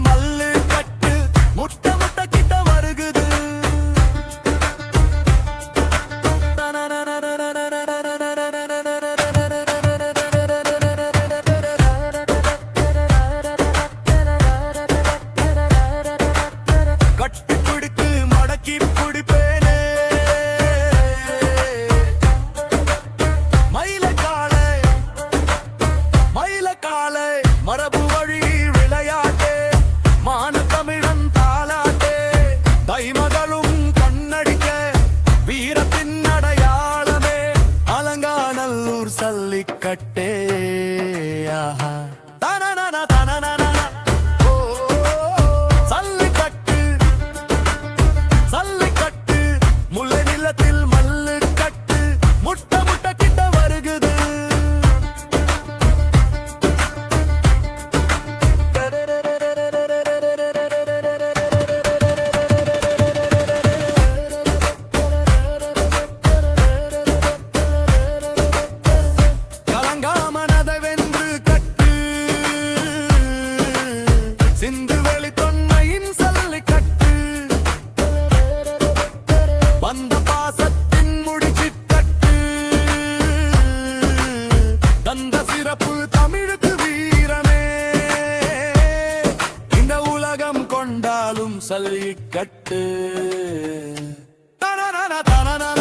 மல்லு கட்டே ஆஹா. Jallikattu தனனன தனனன